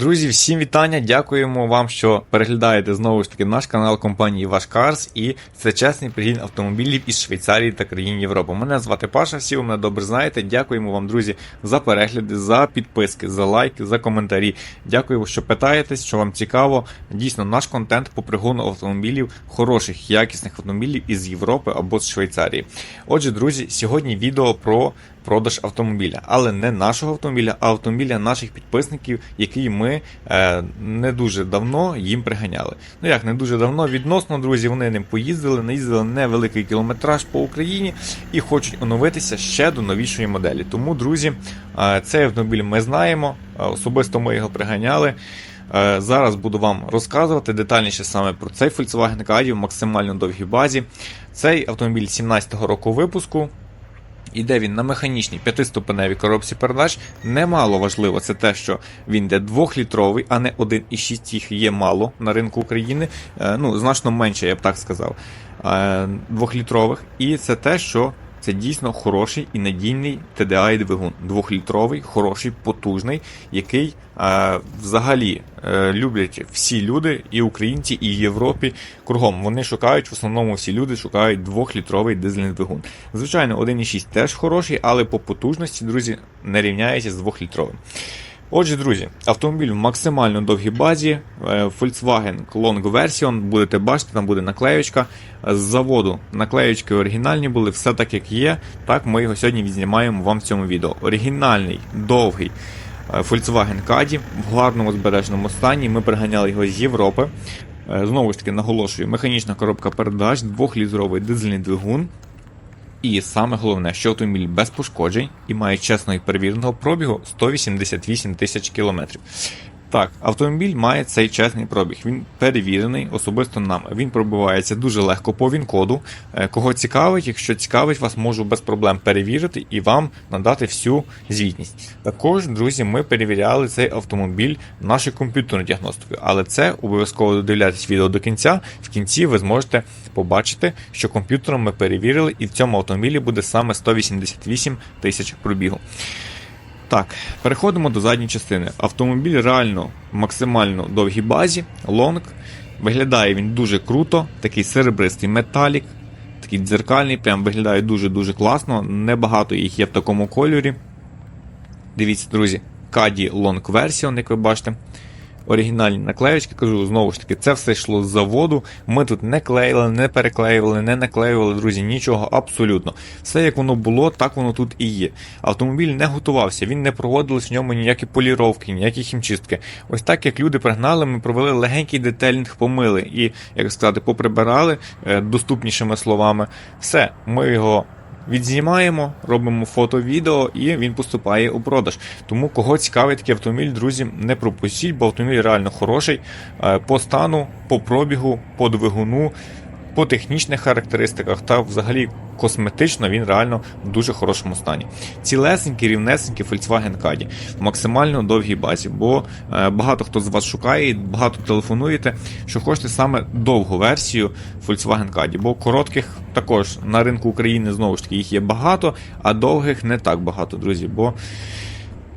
Друзі, всім вітання! Дякуємо вам, що переглядаєте знову ж таки наш канал компанії Ваш Карс. І це чесний пригін автомобілів із Швейцарії та країн Європи. Мене звати Паша, всі ви мене добре знаєте. Дякуємо вам, друзі, за перегляди, за підписки, за лайки, за коментарі. Дякую, що питаєтесь, що вам цікаво. Дійсно, наш контент по пригону автомобілів, хороших, якісних автомобілів із Європи або з Швейцарії. Отже, друзі, сьогодні відео про продаж автомобіля, але не нашого автомобіля, а автомобіля наших підписників, який ми е, не дуже давно їм приганяли. Ну як не дуже давно, відносно, друзі, вони ним поїздили, наїздили невеликий кілометраж по Україні і хочуть оновитися ще до новішої моделі. Тому, друзі, е, цей автомобіль ми знаємо, е, особисто ми його приганяли. Е, Зараз буду вам розказувати детальніше саме про цей Volkswagen Caddy в максимально довгій базі. Цей автомобіль 17-го року випуску. Іде він на механічній п'ятиступеневій коробці передач. Немало важливо це те, що він йде двохлітровий, а не 1,6 їх є мало на ринку України. Е, Ну, значно менше, я б так сказав. е, Двохлітрових. І це те, що це дійсно хороший і надійний TDI двигун. Двохлітровий, хороший, потужний, який е, взагалі е, люблять всі люди, і українці, і Європі кругом. Вони шукають, в основному всі люди шукають двохлітровий дизельний двигун. Звичайно, 1,6 теж хороший, але по потужності, друзі, не рівняється з двохлітровим. Отже, друзі, автомобіль в максимально довгій базі. е, Volkswagen Long Version, будете бачити, там буде наклеючка. З заводу наклеючки оригінальні були, все так як є. Так ми його сьогодні відзнімаємо вам в цьому відео. Оригінальний, довгий е, Volkswagen Caddy в гарному збережному стані. Ми приганяли його з Європи. Е, Знову ж таки, наголошую, механічна коробка передач, двохлітровий дизельний двигун. І саме головне, що автомобіль без пошкоджень і має чесного і перевіреного пробігу 188 тисяч кілометрів. Так, автомобіль має цей чесний пробіг. Він перевірений особисто нам. Він пробивається дуже легко по він-коду. Е, Кого цікавить, якщо цікавить, вас можу без проблем перевірити і вам надати всю звітність. Також, друзі, ми перевіряли цей автомобіль нашою комп'ютерною діагностикою, але це обов'язково додивлятись відео до кінця. В кінці ви зможете побачити, що комп'ютером ми перевірили, і в цьому автомобілі буде саме 188 тисяч пробігу. Так, переходимо до задньої частини. Автомобіль реально максимально довгій базі, лонг. Виглядає він дуже круто, такий серебристий металік, такий дзеркальний, прям виглядає дуже-дуже класно. Небагато їх є в такому кольорі. Дивіться, друзі, Каді Long Version, як ви бачите. Оригінальні наклеючки, кажу, знову ж таки, це все йшло з заводу. Ми тут не клеїли, не переклеювали, не наклеювали, друзі, нічого абсолютно. Все як воно було, так воно тут і є. Автомобіль не готувався, він не проводились в ньому ніякі поліровки, ніякі хімчистки. Ось так як люди пригнали, ми провели легенький детелінг, помили і, як сказати, поприбирали е, доступнішими словами. Все, ми його. Відзнімаємо, робимо фото, відео і він поступає у продаж. Тому кого цікавить такий автомобіль, друзі, не пропустіть, бо автомобіль реально хороший е, по стану, по пробігу, по двигуну, по технічних характеристиках та взагалі косметично він реально в дуже хорошому стані. Цілесенький, рівнесенький Volkswagen Caddy в максимально довгій базі, бо е, багато хто з вас шукає, багато телефонуєте, що хочете саме довгу версію Volkswagen Caddy, бо коротких також на ринку України знову ж таки їх є багато, а довгих не так багато, друзі. Бо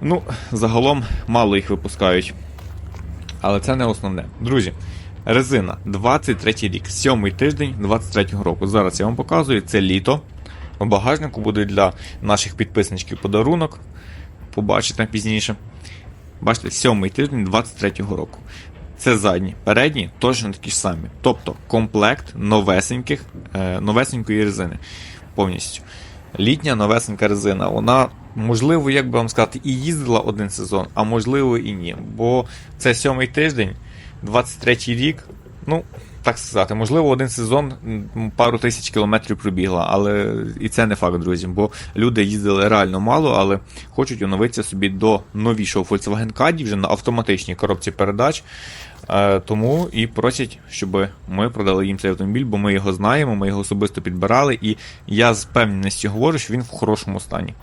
ну, загалом мало їх випускають. Але це не основне. Друзі, резина 23 рік, сьомий тиждень 23 року. Зараз я вам показую, це літо. У багажнику буде для наших підписничків подарунок. Побачите пізніше. Бачите, сьомий тиждень 23 року. Це задні, передні точно такі ж самі. Тобто комплект новесеньких, е, новесенької резини. Повністю. Літня новесенька резина. Вона, можливо, як би вам сказати, і їздила один сезон, а можливо і ні. Бо це сьомий тиждень, 23 рік. Ну, так сказати, можливо, один сезон пару тисяч кілометрів пробігла, але і це не факт, друзі, бо люди їздили реально мало, але хочуть оновитися собі до новішого Volkswagen Caddy вже на автоматичній коробці передач. Е, Тому і просять, щоб ми продали їм цей автомобіль, бо ми його знаємо, ми його особисто підбирали, і я з певністю говорю, що він в хорошому стані.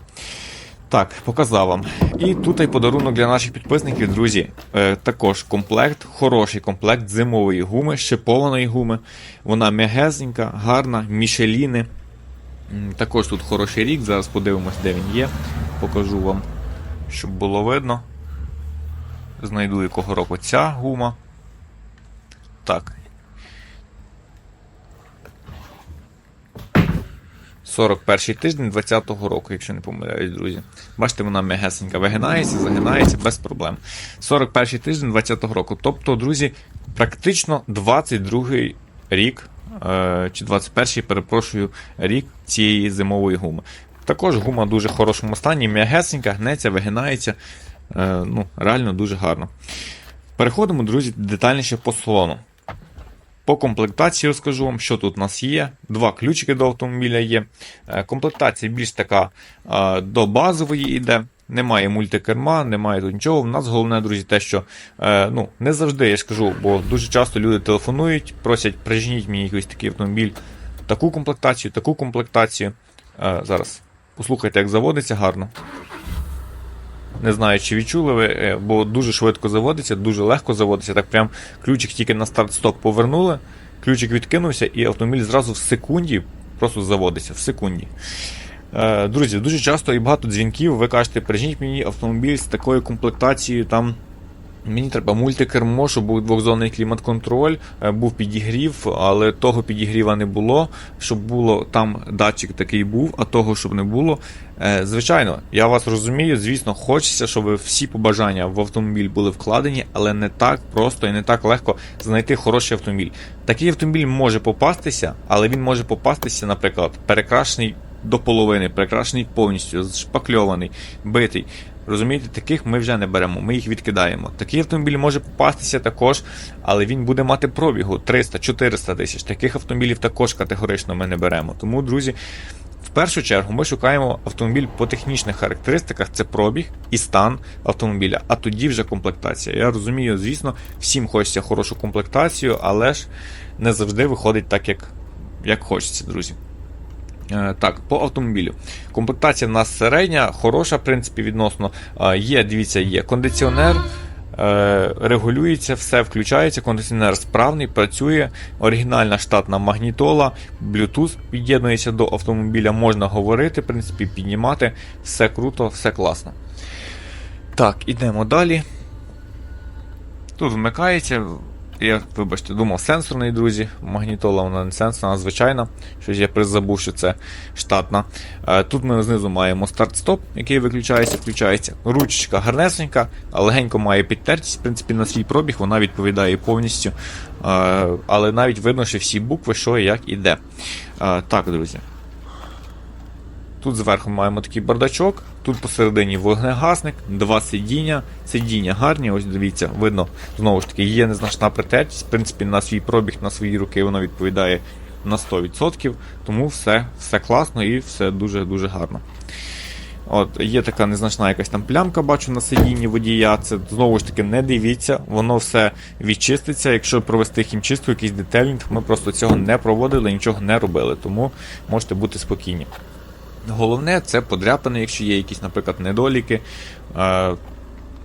Так, показав вам. І тут і подарунок для наших підписників, друзі. Е, також комплект, хороший комплект зимової гуми, щепованої гуми. Вона м'ягезенька, гарна, мішеліни. Також тут хороший рік. Зараз подивимось, де він є. Покажу вам, щоб було видно. знайду якого року ця гума. Так. 41 тиждень 20-го року, якщо не помиляюсь, друзі. Бачите, вона м'ягесенька вигинається, загинається без проблем. 41 тиждень 20-го року. Тобто, друзі, практично 22-й рік, е, чи 21-й, перепрошую, рік цієї зимової гуми. Також гума в дуже хорошому стані, м'ягесенька, гнеться, вигинається. Е, ну, реально дуже гарно. Переходимо, друзі, детальніше по салону. По комплектації розкажу вам, що тут у нас є. Два ключики до автомобіля є. Е, Комплектація більш така е, до базової йде. Немає мультикерма, немає тут нічого. У нас головне, друзі, те, що е, ну, не завжди я ж кажу, бо дуже часто люди телефонують, просять, прижніть мені якийсь такий автомобіль, таку комплектацію, таку комплектацію. Е, зараз послухайте, як заводиться гарно. Не знаю, чи відчули ви, е, бо дуже швидко заводиться, дуже легко заводиться. Так прям ключик тільки на старт-сток повернули, ключик відкинувся, і автомобіль зразу в секунді просто заводиться. В секунді. Е, Друзі, дуже часто і багато дзвінків. Ви кажете, прижніть мені автомобіль з такою комплектацією там. Мені треба мультикермо, щоб був двохзонний клімат-контроль, е, був підігрів, але того підігріва не було. Щоб було там датчик такий був, а того, щоб не було. Е, Звичайно, я вас розумію. Звісно, хочеться, щоб всі побажання в автомобіль були вкладені, але не так просто і не так легко знайти хороший автомобіль. Такий автомобіль може попастися, але він може попастися, наприклад, перекрашений до половини, перекрашений повністю, зшпакльований, битий. Розумієте, таких ми вже не беремо, ми їх відкидаємо. Такий автомобіль може попастися також, але він буде мати пробігу 300-400 тисяч. Таких автомобілів також категорично ми не беремо. Тому, друзі, в першу чергу ми шукаємо автомобіль по технічних характеристиках, це пробіг і стан автомобіля, а тоді вже комплектація. Я розумію, звісно, всім хочеться хорошу комплектацію, але ж не завжди виходить так, як, як хочеться, друзі. Е, Так, по автомобілю. Комплектація в нас середня, хороша, в принципі, відносно. Е, Є, дивіться, є кондиціонер, е, регулюється, все включається, кондиціонер справний, працює. Оригінальна штатна магнітола, Bluetooth під'єднується до автомобіля, можна говорити, в принципі, піднімати. Все круто, все класно. Так, ідемо далі. Тут вмикається. Я, вибачте, думав, сенсорний, друзі. Магнітола вона не сенсорна, звичайна. Щось я призабув, що це штатна. Е, Тут ми знизу маємо старт-стоп, який виключається, включається. Ручечка гарнесенька, легенько має підтертість. В принципі, на свій пробіг вона відповідає повністю. Е, Але навіть видно, що всі букви, що і як іде. Е, Так, друзі. Тут зверху маємо такий бардачок, тут посередині вогнегасник, два сидіння. Сидіння гарні, ось дивіться, видно, знову ж таки, є незначна притертість. В принципі, на свій пробіг, на свої руки воно відповідає на 100%, тому все, все класно і все дуже-дуже гарно. От, Є така незначна якась там плямка, бачу на сидінні водія. Це знову ж таки не дивіться, воно все відчиститься. Якщо провести хімчистку, якийсь детелінг, ми просто цього не проводили, нічого не робили, тому можете бути спокійні. Головне це подряпини, якщо є якісь, наприклад, недоліки. Е,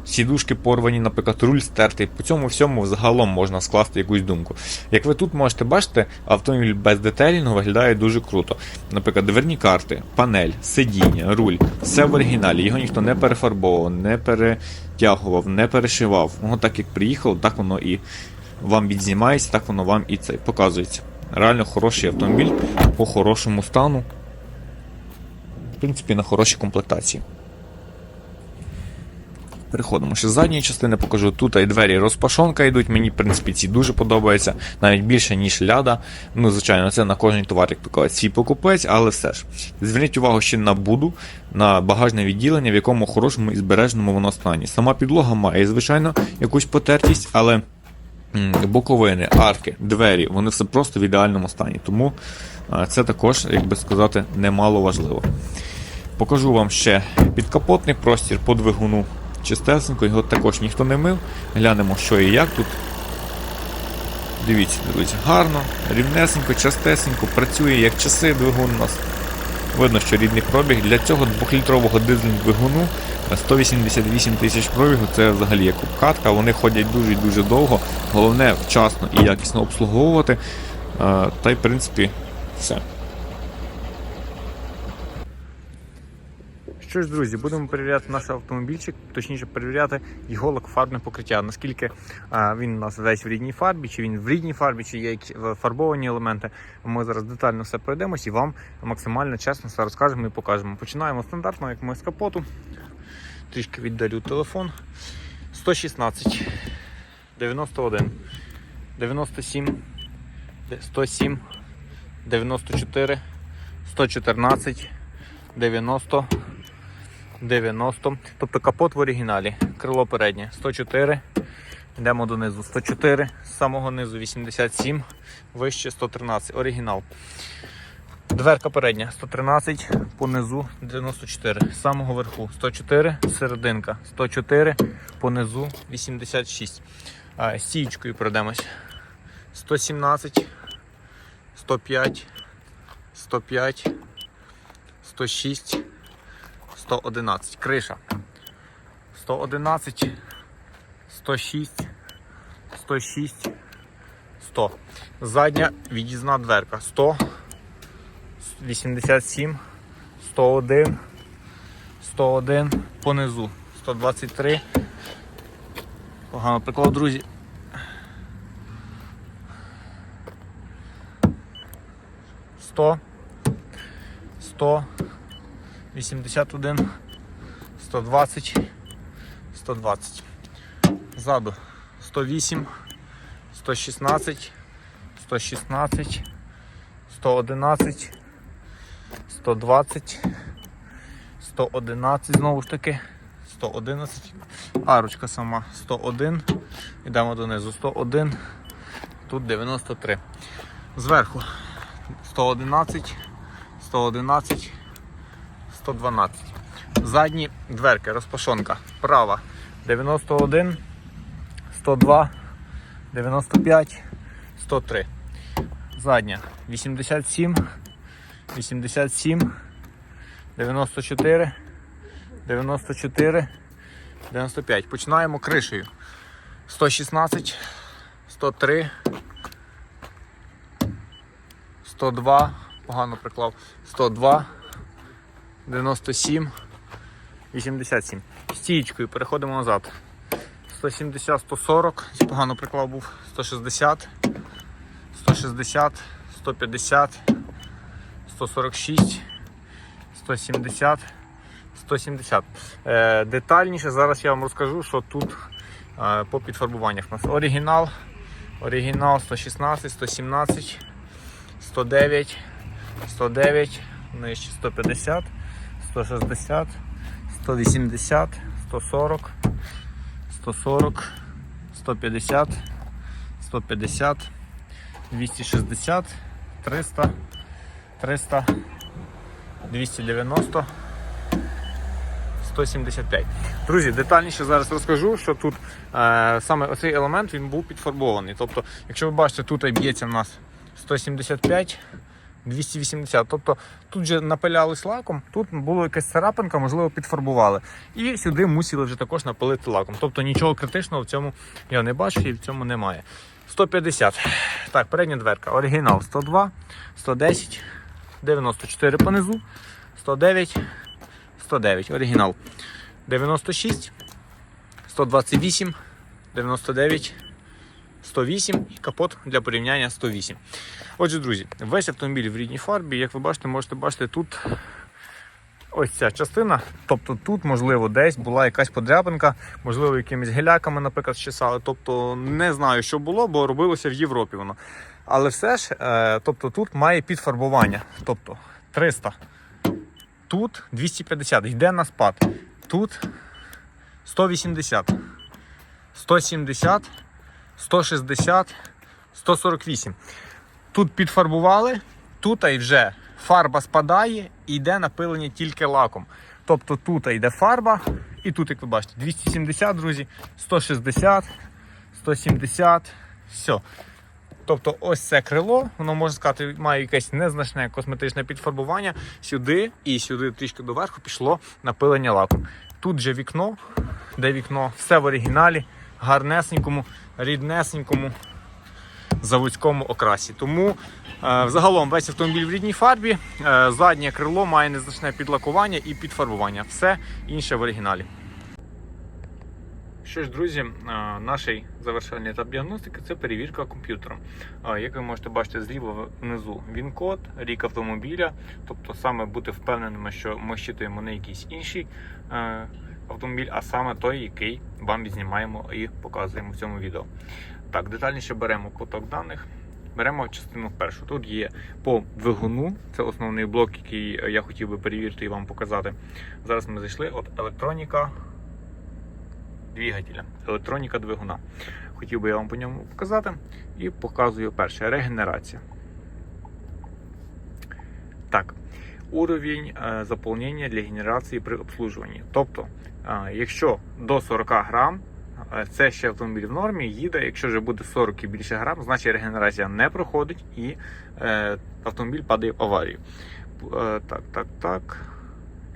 Сідушки порвані, наприклад, руль стертий. По цьому всьому загалом можна скласти якусь думку. Як ви тут можете бачити, автомобіль без детелінгу виглядає дуже круто. Наприклад, дверні карти, панель, сидіння, руль, все в оригіналі. Його ніхто не перефарбовував, не перетягував, не перешивав. Воно так як приїхало, так воно і вам відзнімається, так воно вам і це показується. Реально хороший автомобіль по хорошому стану. Принципі, на хорошій комплектації. Переходимо ще з задньої частини, покажу. Тут і двері розпашонка йдуть. Мені, в принципі, ці дуже подобаються, навіть більше, ніж ляда. Ну, звичайно, це на кожний товар, як то свій покупець, але все ж. Зверніть увагу ще на буду, на багажне відділення, в якому хорошому і збережному воно стані. Сама підлога має, звичайно, якусь потертість, але боковини, арки, двері, вони все просто в ідеальному стані. Тому це також, як би сказати, немало важливо. Покажу вам ще підкапотний простір по двигуну. Чистесенько, його також ніхто не мив. Глянемо, що і як тут. Дивіться, друзі, гарно, рівнесенько, частесенько, працює як часи двигун у нас. Видно, що рідний пробіг. Для цього 2-літрового дизельного двигуну 188 тисяч пробігу це взагалі як обкатка. Вони ходять дуже дуже довго. Головне вчасно і якісно обслуговувати. Е, Та й в принципі все. Що ж, друзі, будемо перевіряти наш автомобільчик, точніше перевіряти його лакофарбне покриття. Наскільки а, він у нас весь в рідній фарбі, чи він в рідній фарбі, чи є фарбовані елементи. Ми зараз детально все пройдемось і вам максимально чесно все розкажемо і покажемо. Починаємо стандартно, як ми з капоту. Трішки віддалю телефон. 116, 91, 97, 107, 94, 114, 90, 90. Тобто капот в оригіналі. Крило переднє 104. Йдемо донизу 104, з самого низу 87, вище 113. Оригінал. Дверка передня 113, понизу 94, з самого верху 104, серединка 104, понизу 86. А, Стієчкою пройдемось. 117, 105, 105, 106, 111. Криша. 111, 106, 106, 100. Задня від'їзна дверка 100. 87, 101, 101, понизу 123. Погано приклав, друзі. Сто, сто, вісімдесят один, сто двадцять, сто двадцять. Ззаду сто вісім, сто шістнадцять, сто шістнадцять, сто одинадцять. 120, 111 знову ж таки, 111, арочка сама 101, йдемо донизу 101, тут 93. Зверху 111, 111, 112. Задні дверки, розпашонка. Права 91, 102, 95, 103. Задня 87. 87, 94, 94, 95. Починаємо кришею. 116, 103, 102, погано приклав, 102, 97, 87. Стієчкою переходимо назад. 170, 140, погано приклав був 160, 160, 150. 146, 170, 170. Е, детальніше зараз я вам розкажу, що тут е, по підфарбуваннях. У нас оригінал, оригінал 116, 117, 109, 109, нижче 150, 160, 180, 140, 140, 150, 150, 260, 300. 300, 290, 175. Друзі, детальніше зараз розкажу, що тут е, саме оцей елемент він був підфарбований. Тобто, якщо ви бачите, тут б'ється в нас 175, 280. Тобто тут вже напилялись лаком, тут була якась царапинка, можливо, підфарбували. І сюди мусили вже також напилити лаком. Тобто нічого критичного в цьому я не бачу і в цьому немає. 150. Так, передня дверка. Оригінал 102, 110. 94 понизу, 109, 109, оригінал. 96, 128, 99, 108 і капот для порівняння 108. Отже, друзі, весь автомобіль в рідній фарбі, як ви бачите, можете бачити тут ось ця частина. Тобто тут, можливо, десь була якась подряпинка, можливо, якимись геляками, наприклад, щесали. Тобто не знаю, що було, бо робилося в Європі воно. Але все ж, е, тобто тут має підфарбування. Тобто 300. Тут 250, йде на спад. Тут 180, 170, 160, 148. Тут підфарбували, тут і вже фарба спадає і йде напилення тільки лаком. Тобто тут йде фарба, і тут, як ви бачите, 270, друзі, 160, 170, все. Тобто ось це крило, воно можна сказати, має якесь незначне косметичне підфарбування. Сюди і сюди трішки доверху пішло напилення лаком. Тут же вікно, де вікно, все в оригіналі, гарнесенькому, ріднесенькому. заводському окрасі. Тому е, весь автомобіль в рідній фарбі, е, заднє крило має незначне підлакування і підфарбування. Все інше в оригіналі. Що ж, друзі, е, наш завершальний етап діагностики це перевірка комп'ютером. Як ви можете бачити зліва внизу він код, рік автомобіля, тобто саме бути впевненими, що ми щитуємо не якийсь інший е, автомобіль, а саме той, який вам відзнімаємо і показуємо в цьому відео. Так, детальніше беремо поток даних. Беремо частину першу. Тут є по двигуну, це основний блок, який я хотів би перевірити і вам показати. Зараз ми зайшли. От електроніка двигателя, електроніка двигуна. Хотів би я вам по ньому показати і показую перше регенерація. Так, уровень е, заповнення для генерації при обслужуванні. Тобто, якщо до 40 грам, е, це ще автомобіль в нормі, їде. Якщо вже буде 40 і більше грам, значить регенерація не проходить і е, автомобіль падає в аварію. Е, так, так, так.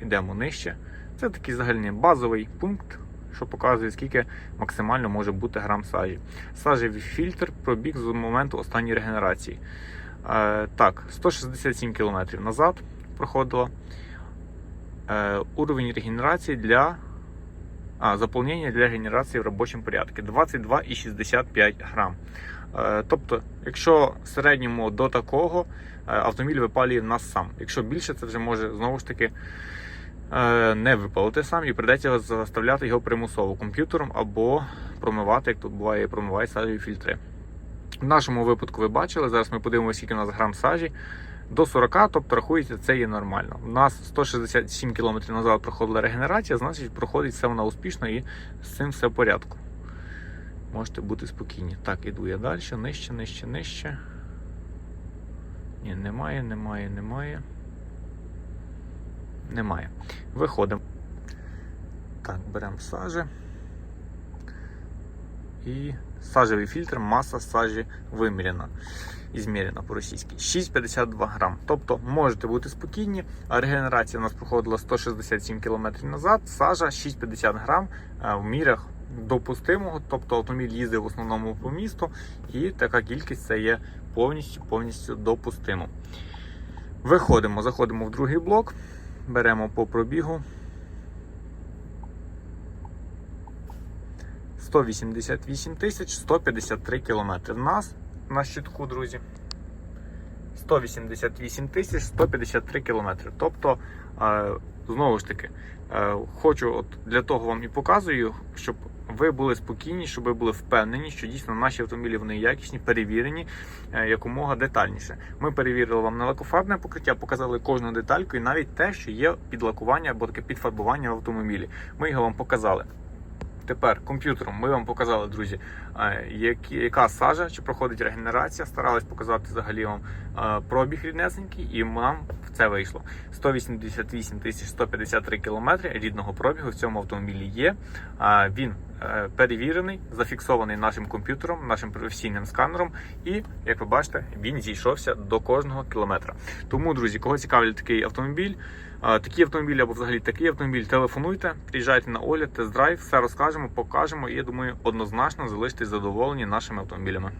Ідемо нижче. Це такий загальний базовий пункт, що показує, скільки максимально може бути грам сажі. Сажевий фільтр пробіг з моменту останньої регенерації. Так, 167 км назад проходило. Уровень регенерації для а, заповнення для генерації в робочому порядку 22,65 грам. Тобто, якщо в середньому до такого е, автомобіль випалює нас сам. Якщо більше, це вже може знову ж таки е, не випалити сам і прийдеться заставляти його примусово комп'ютером або промивати, як тут буває, промиває сажеві фільтри. В нашому випадку ви бачили, зараз ми подивимося, скільки у нас грам сажі. До 40, тобто рахується, це є нормально. У нас 167 км назад проходила регенерація, значить проходить все вона успішно і з цим все в порядку. Можете бути спокійні. Так, іду я далі, нижче, нижче, нижче. Ні, немає, немає, немає. Немає. Виходимо. Так, беремо сажі. І сажевий фільтр, маса сажі виміряна. Ізміряна по-російськи 6,52 грам. Тобто можете бути спокійні. Регенерація у нас проходила 167 км назад. Сажа 6,50 грам е, в мірах допустимого. Тобто автомобіль їздив в основному по місту, і така кількість це є повністю повністю допустимо. Виходимо, заходимо в другий блок, беремо по пробігу. 188 тисяч 153 кілометри. Нас на щитку, друзі. 188 тисяч 153 кілометри. Тобто, е, знову ж таки, е, хочу от для того вам і показую, щоб ви були спокійні, щоб ви були впевнені, що дійсно наші автомобілі вони якісні, перевірені е, якомога детальніше. Ми перевірили вам на лакофарбне покриття, показали кожну детальку і навіть те, що є підлакування або таке підфарбування в автомобілі. Ми його вам показали. Тепер комп'ютером ми вам показали, друзі, яка сажа, чи проходить регенерація. Старались показати взагалі вам пробіг ріднесенький, і нам це вийшло. 188 тисяч 153 кілометри рідного пробігу в цьому автомобілі є. Він е, перевірений, зафіксований нашим комп'ютером, нашим професійним сканером, і як ви бачите, він зійшовся до кожного кілометра. Тому, друзі, кого цікавить такий автомобіль, е, такі автомобілі або взагалі такий автомобіль, телефонуйте, приїжджайте на огляд, тест-драйв, все розкажемо, покажемо. І я думаю, однозначно залишитесь задоволені нашими автомобілями.